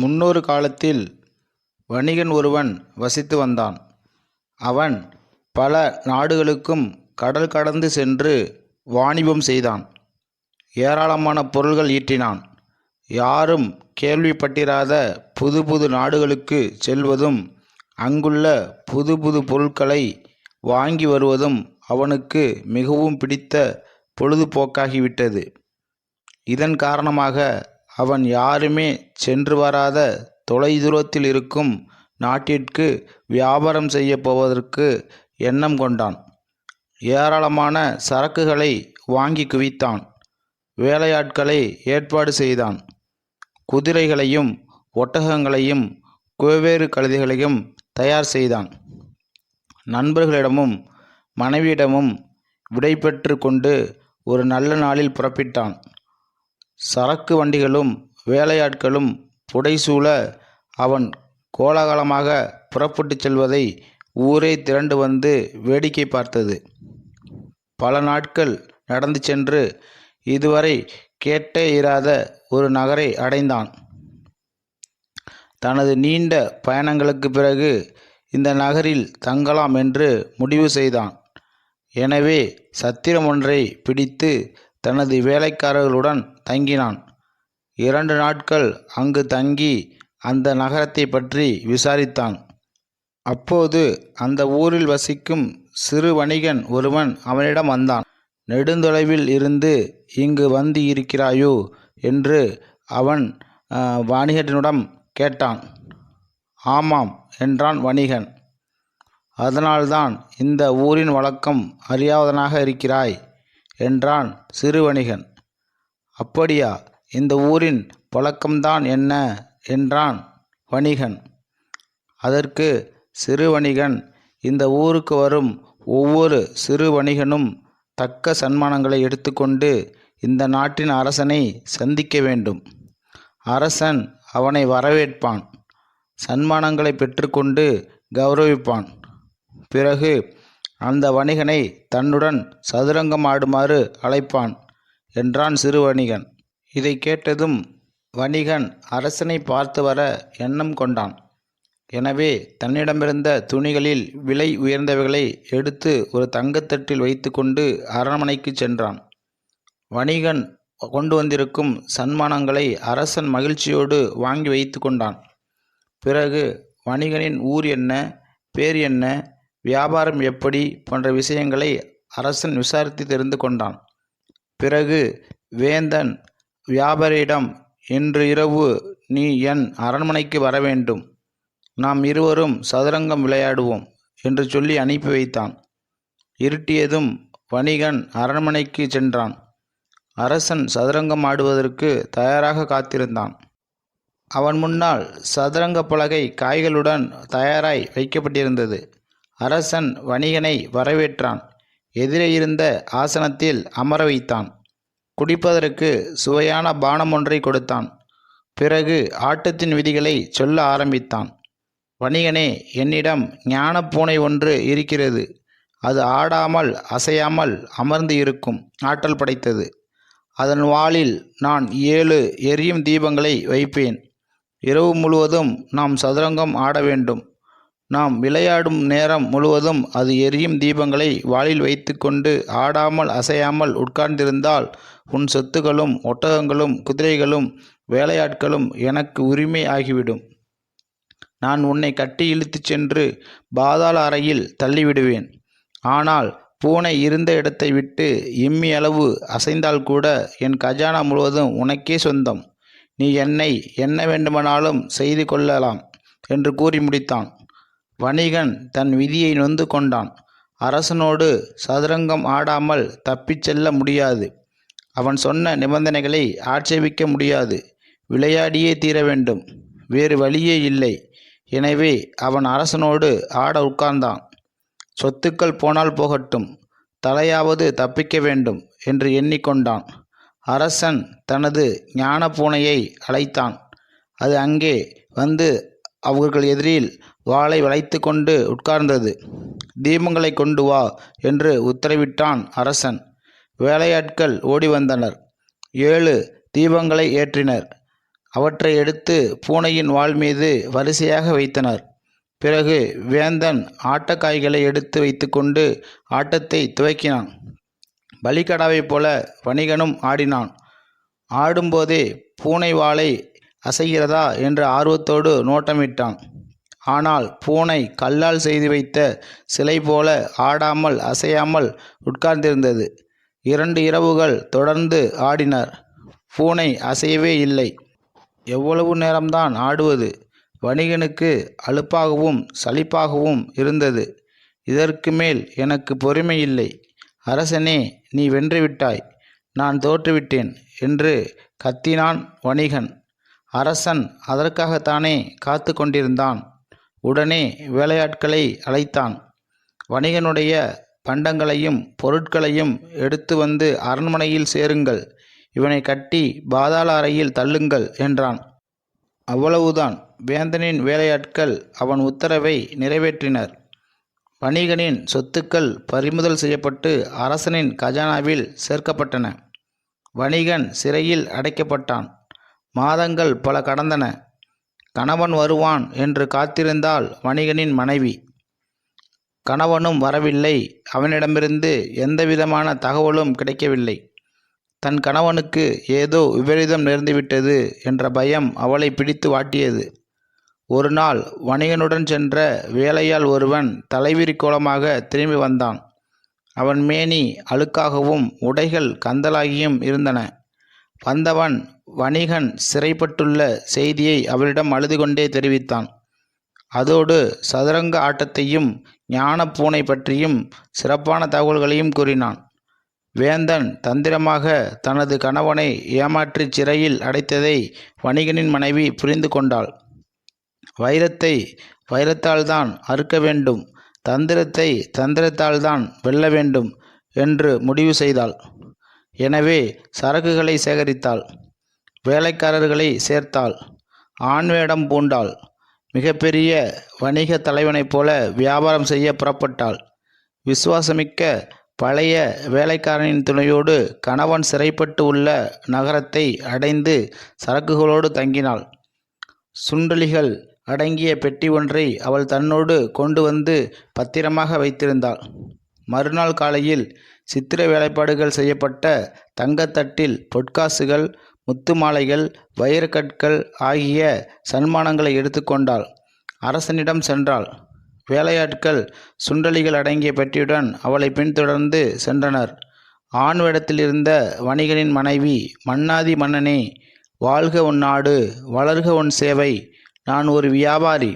முன்னொரு காலத்தில் வணிகன் ஒருவன் வசித்து வந்தான். அவன் பல நாடுகளுக்கும் கடல் கடந்து சென்று வாணிபம் செய்தான். ஏராளமான பொருள்கள் ஈட்டினான். யாரும் கேள்விப்பட்டிராத புது புது நாடுகளுக்கு செல்வதும் அங்குள்ள புது புது பொருட்களை வாங்கி வருவதும் அவனுக்கு மிகவும் பிடித்த பொழுதுபோக்காகிவிட்டது. இதன் காரணமாக அவன் யாருமே சென்று வராத தொலைதூரத்தில் இருக்கும் நாட்டிற்கு வியாபாரம் செய்யப் போவதற்கு எண்ணம் கொண்டான். ஏராளமான சரக்குகளை வாங்கி குவித்தான். வேலையாட்களை ஏற்பாடு செய்தான். குதிரைகளையும் ஒட்டகங்களையும் குவேறு கழுதைகளையும் தயார் செய்தான். நண்பர்களிடமும் மனைவியிடமும் விடை கொண்டு ஒரு நல்ல நாளில் புறப்பட்டான். சரக்கு வண்டிகளும் வேலையாட்களும் புடைசூழ அவன் கோலாகலமாகப் புறப்பட்டுச் செல்வதை ஊரே திரண்டு வந்து வேடிக்கை பார்த்தது. பல நாட்கள் நடந்து சென்று இதுவரை கேட்டே இராத ஒரு நகரை அடைந்தான். தனது நீண்ட பயணங்களுக்குப் பிறகு இந்த நகரில் தங்கலாம் என்று முடிவு செய்தான். எனவே சத்திரம் ஒன்றை பிடித்து தனது வேலைக்காரர்களுடன் தங்கினான். இரண்டு நாட்கள் அங்கு தங்கி அந்த நகரத்தைப் பற்றி விசாரித்தான். அப்போது அந்த ஊரில் வசிக்கும் சிறு வணிகன் ஒருவன் அவனிடம் வந்தான். நெடுந்தொலைவில் இருந்து இங்கு வந்து இருக்கிறாயோ? என்று அவன் வணிகனிடம் கேட்டான். ஆமாம் என்றான் வணிகன். அதனால்தான் இந்த ஊரின் வழக்கம் அறியாதனாக இருக்கிறாய் என்றான் சிறு வணிகன். அப்படியா இந்த ஊரின் பழக்கம்தான் என்ன? என்றான் வணிகன். அதற்கு சிறுவணிகன் இந்த ஊருக்கு வரும் ஒவ்வொரு சிறு வணிகனும் தக்க சன்மானங்களை எடுத்துக்கொண்டு இந்த நாட்டின் அரசனை சந்திக்க வேண்டும். அரசன் அவனை வரவேற்பான். சன்மானங்களைப் பெற்றுக்கொண்டு கௌரவிப்பான் பிறகு அந்த வணிகனை தன்னுடன் சதுரங்கம் ஆடுமாறு அழைப்பான் என்றான் சிறு வணிகன். இதை கேட்டதும் வணிகன் அரசனை பார்த்து வர எண்ணம் கொண்டான். எனவே தன்னிடமிருந்த துணிகளில் விலை உயர்ந்தவைகளை எடுத்து ஒரு தங்கத்தட்டில் வைத்துக்கொண்டு அரண்மனைக்கு கொண்டு சென்றான். வணிகன் கொண்டு வந்திருக்கும் சன்மானங்களை அரசன் மகிழ்ச்சியோடு வாங்கி வைத்து கொண்டான். பிறகு வணிகனின் ஊர் என்ன? பேர் என்ன? வியாபாரம் எப்படி? போன்ற விஷயங்களை அரசன் விசாரித்து தெரிந்து கொண்டான். பிறகு வேந்தன் வியாபாரியிடம் இன்று இரவு நீ என் அரண்மனைக்கு வரவேண்டும். நாம் இருவரும் சதுரங்கம் விளையாடுவோம் என்று சொல்லி அனுப்பி வைத்தான். இருட்டியதும் வணிகன் அரண்மனைக்கு சென்றான். அரசன் சதுரங்கம் ஆடுவதற்கு தயாராக காத்திருந்தான். அவன் முன்னால் சதுரங்கப் பலகை காய்களுடன் தயாராய் வைக்கப்பட்டிருந்தது. அரசன் வணிகனை வரவேற்றான். எதிரே இருந்த ஆசனத்தில் அமர வைத்தான். குடிப்பதற்கு சுவையான பானம் ஒன்றைக் கொடுத்தான். பிறகு ஆட்டத்தின் விதிகளை சொல்ல ஆரம்பித்தான். வணிகனே என்னிடம் ஞான பூனை ஒன்று இருக்கிறது. அது ஆடாமல் அசையாமல் அமர்ந்து இருக்கும் ஆற்றல் படைத்தது. அதன் வாளில் நான் ஏழு எரியும் தீபங்களை வைப்பேன். இரவு முழுவதும் நாம் சதுரங்கம் ஆட வேண்டும். நாம் விளையாடும் நேரம் முழுவதும் அது எரியும் தீபங்களை வாளில் வைத்துக்கொண்டு ஆடாமல் அசையாமல் உட்கார்ந்திருந்தால் உன் சொத்துக்களும் ஒட்டகங்களும் குதிரைகளும் வேலையாட்களும் எனக்கு உரிமை ஆகிவிடும். நான் உன்னை கட்டி இழுத்துச் சென்று பாதாள அறையில் தள்ளிவிடுவேன். ஆனால் பூனை இருந்த இடத்தை விட்டு இம்மி அளவு அசைந்தால் கூட என் கஜானா முழுவதும் உனக்கே சொந்தம். நீ என்னை என்ன வேண்டுமானாலும் செய்து கொள்ளலாம் என்று கூறி முடித்தான். வணிகன் தன் விதியை நொந்து கொண்டான். அரசனோடு சதுரங்கம் ஆடாமல் தப்பிச் செல்ல முடியாது. அவன் சொன்ன நிபந்தனைகளை ஆட்சேபிக்க முடியாது. விளையாடியே தீர வேண்டும். வேறு வழியே இல்லை. எனவே அவன் அரசனோடு ஆட உட்கார்ந்தான். சொத்துக்கள் போனால் போகட்டும். தலையாவது தப்பிக்க வேண்டும் என்று எண்ணிக்கொண்டான் அரசன் தனது ஞான பூனையை அழைத்தான். அது அங்கே வந்து அவர்கள் எதிரில் வாளை வளைத்து கொண்டு உட்கார்ந்தது. தீபங்களைக் கொண்டு வா என்று உத்தரவிட்டான் அரசன். வேலையாட்கள் ஓடி வந்தனர். ஏழு தீபங்களை ஏற்றினர். அவற்றை எடுத்து பூனையின் வால் மீது வரிசையாக வைத்தனர் பிறகு வேந்தன் ஆட்டக்காய்களை எடுத்து வைத்துக்கொண்டு ஆட்டத்தை துவக்கினான் பலிகடாவைப் போல வணிகனும் ஆடினான் ஆடும்போதே பூனை வாளை அசைகிறதா என்று ஆர்வத்தோடு நோட்டமிட்டான் ஆனால் பூனை கல்லால் செய்து வைத்த சிலை போல ஆடாமல் அசையாமல் உட்கார்ந்திருந்தது. இரண்டு இரவுகள் தொடர்ந்து ஆடினர். பூனை அசையவே இல்லை. எவ்வளவு நேரம்தான் ஆடுவது? வணிகனுக்கு அலுப்பாகவும் சலிப்பாகவும் இருந்தது. இதற்கு மேல் எனக்கு பொறுமை இல்லை. அரசனே நீ வென்றுவிட்டாய் நான் தோற்றுவிட்டேன் என்று கத்தினான் வணிகன். அரசன் அதற்காகத்தானே காத்து கொண்டிருந்தான் உடனே வேலையாட்களை அழைத்தான். வணிகனுடைய பண்டங்களையும் பொருட்களையும் எடுத்து வந்து அரண்மனையில் சேருங்கள். இவனை கட்டி பாதாள அறையில் தள்ளுங்கள் என்றான். அவ்வளவுதான். வேந்தனின் வேலையாட்கள் அவன் உத்தரவை நிறைவேற்றினர். வணிகனின் சொத்துக்கள் பறிமுதல் செய்யப்பட்டு அரசனின் கஜானாவில் சேர்க்கப்பட்டன. வணிகன் சிறையில் அடைக்கப்பட்டான். மாதங்கள் பல கடந்தன. கணவன் வருவான் என்று காத்திருந்தாள் வணிகனின் மனைவி. கணவனும் வரவில்லை. அவனிடமிருந்து எந்தவிதமான தகவலும் கிடைக்கவில்லை. தன் கணவனுக்கு ஏதோ விபரீதம் நேர்ந்துவிட்டது என்ற பயம் அவளை பிடித்து வாட்டியது. ஒரு நாள் வணிகனுடன் சென்ற வேலையாள் ஒருவன் தலைவிரி கோலமாக திரும்பி வந்தான். அவன் மேனி அழுக்காகவும் உடைகள் கந்தலாகியும் இருந்தன. வந்தவன் வணிகன் சிறைப்பட்டுள்ள செய்தியை அவளிடம் அழுது கொண்டே தெரிவித்தான். அதோடு சதுரங்க ஆட்டத்தையும் ஞான பூனை பற்றியும் சிறப்பான தகவல்களையும் கூறினான். வேந்தன் தந்திரமாக தனது கணவனை ஏமாற்றி சிறையில் அடைத்ததை வணிகனின் மனைவி புரிந்து கொண்டாள். வைரத்தை வைரத்தால்தான் அறுக்க வேண்டும் தந்திரத்தை தந்திரத்தால்தான் வெல்ல வேண்டும் என்று முடிவு செய்தாள். எனவே சரக்குகளை சேகரித்தாள். வேலைக்காரர்களை சேர்த்தாள். ஆண் வேடம் பூண்டாள். மிகப்பெரிய வணிக தலைவனைப் போல வியாபாரம் செய்ய புறப்பட்டாள். விசுவாசமிக்க பழைய வேலைக்காரனின் துணையோடு கணவன் சிறைப்பட்டு உள்ள நகரத்தை அடைந்து சரக்குகளோடு தங்கினாள். சுண்டலிகள் அடங்கிய பெட்டி ஒன்றை அவள் தன்னோடு கொண்டு வந்து பத்திரமாக வைத்திருந்தாள். மறுநாள் காலையில் சித்திர வேலைப்பாடுகள் செய்யப்பட்ட தங்கத்தட்டில் பொற்காசுகள் முத்து மாலைகள் வைரக்கற்கள் ஆகிய சன்மானங்களை எடுத்துக்கொண்டாள் அரசனிடம் சென்றாள். வேலையாட்கள் சுண்டலிகள் அடங்கிய பெட்டியுடன் அவளை பின்தொடர்ந்து சென்றனர். ஆண் வேடத்தில் இருந்த வணிகனின் மனைவி மன்னாதி மன்னனே வாழ்க உன் நாடு வளர்க உன் சேவை நான் ஒரு வியாபாரி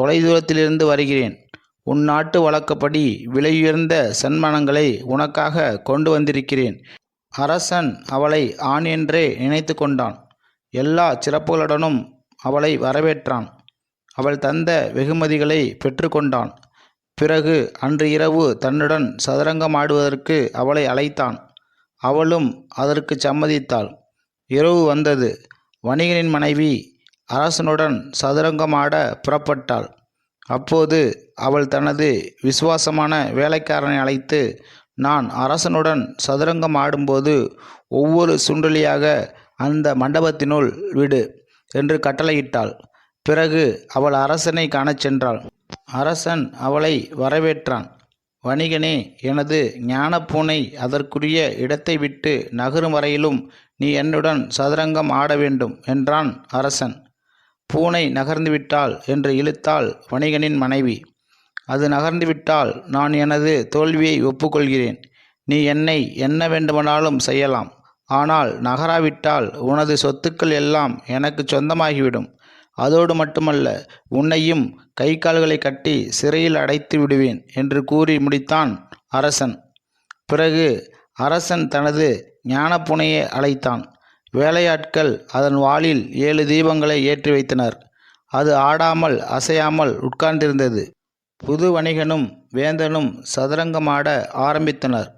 தொலைதூரத்திலிருந்து வருகிறேன். உன் நாட்டு வழக்கப்படி விலையுயர்ந்த சன்மானங்களை உனக்காக கொண்டு வந்திருக்கிறேன். அரசன் அவளை ஆண் என்றே நினைத்து கொண்டான். எல்லா சிறப்புகளுடனும் அவளை வரவேற்றான். அவள் தந்த வெகுமதிகளை பெற்றுக்கொண்டான் பிறகு அன்று இரவு தன்னுடன் சதுரங்கம் ஆடுவதற்கு அவளை அழைத்தான். அவளும் அதற்கு சம்மதித்தாள். இரவு வந்தது. வணிகனின் மனைவி அரசனுடன் சதுரங்கம் ஆட புறப்பட்டாள். அப்போது அவள் தனது விசுவாசமான வேலைக்காரனை அழைத்து நான் அரசனுடன் சதுரங்கம் ஆடும்போது ஒவ்வொரு சுண்டலியாக அந்த மண்டபத்தினுள் விடு என்று கட்டளையிட்டாள். பிறகு அவள் அரசனை காணச் சென்றாள். அரசன் அவளை வரவேற்றான். வணிகனே எனது ஞானப்பூனை அதற்குரிய இடத்தை விட்டு நகரும் வரையிலும் நீ என்னுடன் சதுரங்கம் ஆட வேண்டும் என்றான் அரசன். பூனை நகர்ந்துவிட்டாள் என்று இழுத்தாள் வணிகனின் மனைவி. அது நகர்ந்துவிட்டால் நான் எனது தோல்வியை ஒப்புக்கொள்கிறேன். நீ என்னை என்ன வேண்டுமானாலும் செய்யலாம். ஆனால் நகராவிட்டால் உனது சொத்துக்கள் எல்லாம் எனக்கு சொந்தமாகிவிடும். அதோடு மட்டுமல்ல உன்னையும் கை கால்களை கட்டி சிறையில் அடைத்து விடுவேன் என்று கூறி முடித்தான் அரசன். பிறகு அரசன் தனது ஞானப்புனையை அழைத்தான். வேலையாட்கள் அதன் வாளில் ஏழு தீபங்களை ஏற்றி வைத்தனர். அது ஆடாமல் அசையாமல் உட்கார்ந்திருந்தது. புது வணிகனும் வேந்தனும் சதுரங்கமாட ஆரம்பித்தனர்.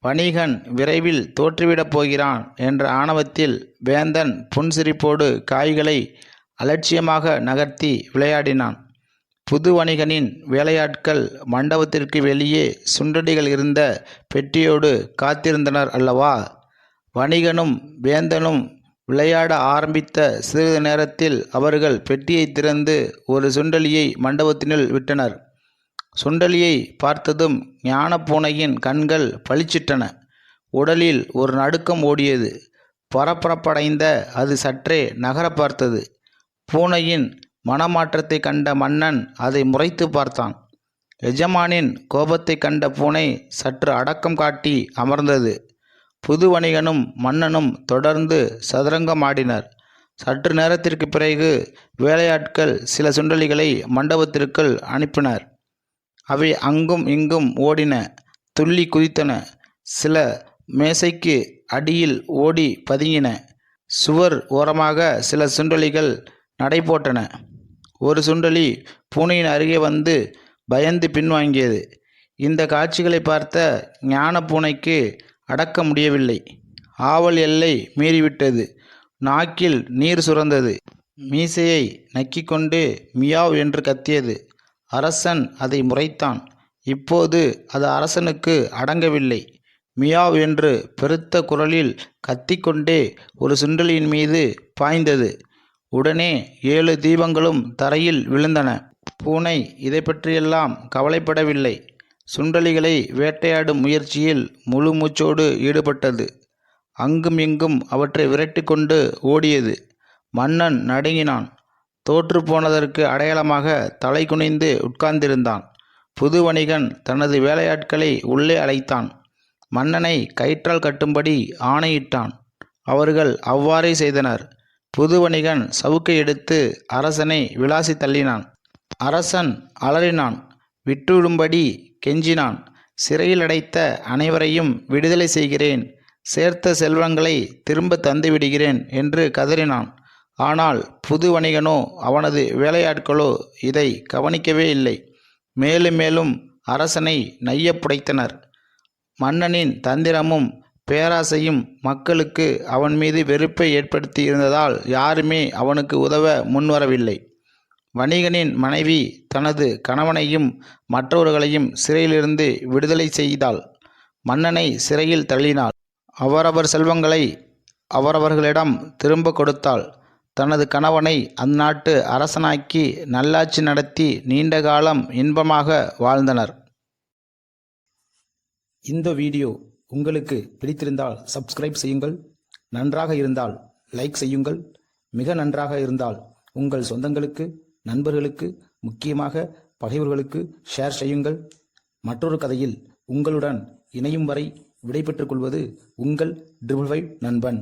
வணிகன் விரைவில் தோற்றுவிடப் போகிறான் என்ற ஆணவத்தில் வேந்தன் புன்சிரிப்போடு காய்களை அலட்சியமாக நகர்த்தி விளையாடினான். புது வணிகனின் வேலையாட்கள் மண்டபத்திற்கு வெளியே சுண்டடிகள் இருந்த பெட்டியோடு காத்திருந்தனர் அல்லவா? வணிகனும் வேந்தனும் விளையாட ஆரம்பித்த சிறிது நேரத்தில் அவர்கள் பெட்டியை திறந்து ஒரு சுண்டலியை மண்டபத்தினுள் விட்டனர். சுண்டலியை பார்த்ததும் ஞானப்பூனையின் கண்கள் பளிச்சிட்டன. உடலில் ஒரு நடுக்கம் ஓடியது. பரபரப்படைந்த அது சற்றே நகர பார்த்தது. பூனையின் மனமாற்றத்தை கண்ட மன்னன் அதை முறைத்து பார்த்தான். எஜமானின் கோபத்தை கண்ட பூனை சற்று அடக்கம் காட்டி அமர்ந்தது. புது வணிகனும் மன்னனும் தொடர்ந்து சதுரங்கமாடினர். சற்று நேரத்திற்கு பிறகு வேலையாட்கள் சில சுண்டலிகளை மண்டபத்திற்குள் அனுப்பினர். அவை அங்கும் இங்கும் ஓடின துள்ளி குதித்தன. சில மேசைக்கு அடியில் ஓடி பதுங்கின. சுவர் ஓரமாக சில சுண்டலிகள் நடைபோட்டன. ஒரு சுண்டலி பூனையின் அருகே வந்து பயந்து பின்வாங்கியது. இந்த காட்சிகளை பார்த்த ஞான பூனைக்கு அடக்க முடியவில்லை. ஆவல் எல்லை மீறிவிட்டது. நாக்கில் நீர் சுரந்தது. மீசையை நக்கிக்கொண்டு மியாவ் என்று கத்தியது. அரசன் அதை முறைத்தான். இப்போது அது அரசனுக்கு அடங்கவில்லை. மியாவ் என்று பெருத்த குரலில் கத்திக்கொண்டே ஒரு சுண்டலியின் மீது பாய்ந்தது. உடனே ஏழு தீபங்களும் தரையில் விழுந்தன. பூனை இதை பற்றியெல்லாம் கவலைப்படவில்லை. சுண்டலிகளை வேட்டையாடும் முயற்சியில் முழு மூச்சோடு ஈடுபட்டது. அங்கும் இங்கும் அவற்றை விரட்டி கொண்டு ஓடியது. மன்னன் நடுங்கினான். தோற்று போனதற்கு அடையாளமாக தலை குனிந்து உட்கார்ந்திருந்தான். புது வணிகன் தனது வேலையாட்களை உள்ளே அழைத்தான். மன்னனை கயிற்றால் கட்டும்படி ஆணையிட்டான். அவர்கள் அவ்வாறே செய்தனர். புது வணிகன் சவுக்கை எடுத்து அரசனை விளாசி தள்ளினான். அரசன் அலறினான். விட்டுவிடும்படி கெஞ்சினான். சிறையில் அடைத்த அனைவரையும் விடுதலை செய்கிறேன். சேர்த்த செல்வங்களை திரும்ப தந்துவிடுகிறேன் என்று கதறினான். ஆனால் புது வணிகனோ அவனது வேலையாட்களோ இதை கவனிக்கவே இல்லை. மேலும் மேலும் அரசனை நையப் புடைத்தனர். மன்னனின் தந்திரமும் பேராசையும் மக்களுக்கு அவன் மீது வெறுப்பை ஏற்படுத்தி இருந்ததால் யாருமே அவனுக்கு உதவ முன்வரவில்லை. வணிகனின் மனைவி தனது கணவனையும் மற்றவர்களையும் சிறையிலிருந்து விடுதலை செய்தாள். மன்னனை சிறையில் தள்ளினாள். அவரவர் செல்வங்களை அவரவர்களிடம் திரும்ப கொடுத்தாள். தனது கணவனை அந்நாட்டு அரசனாக்கி நல்லாட்சி நடத்தி நீண்ட காலம் இன்பமாக வாழ்ந்தனர். இந்த வீடியோ உங்களுக்கு பிடித்திருந்தால் சப்ஸ்கிரைப் செய்யுங்கள். நன்றாக இருந்தால் லைக் செய்யுங்கள். மிக நன்றாக இருந்தால் உங்கள் சொந்தங்களுக்கு நண்பர்களுக்கு முக்கியமாக பகைவர்களுக்கு ஷேர் செய்யுங்கள். மற்றொரு கதையில் உங்களுடன் இணையும் வரை விடைபெற்றுக் கொள்வது உங்கள் ட்ரிபிள் ஃபைவ் நண்பன்.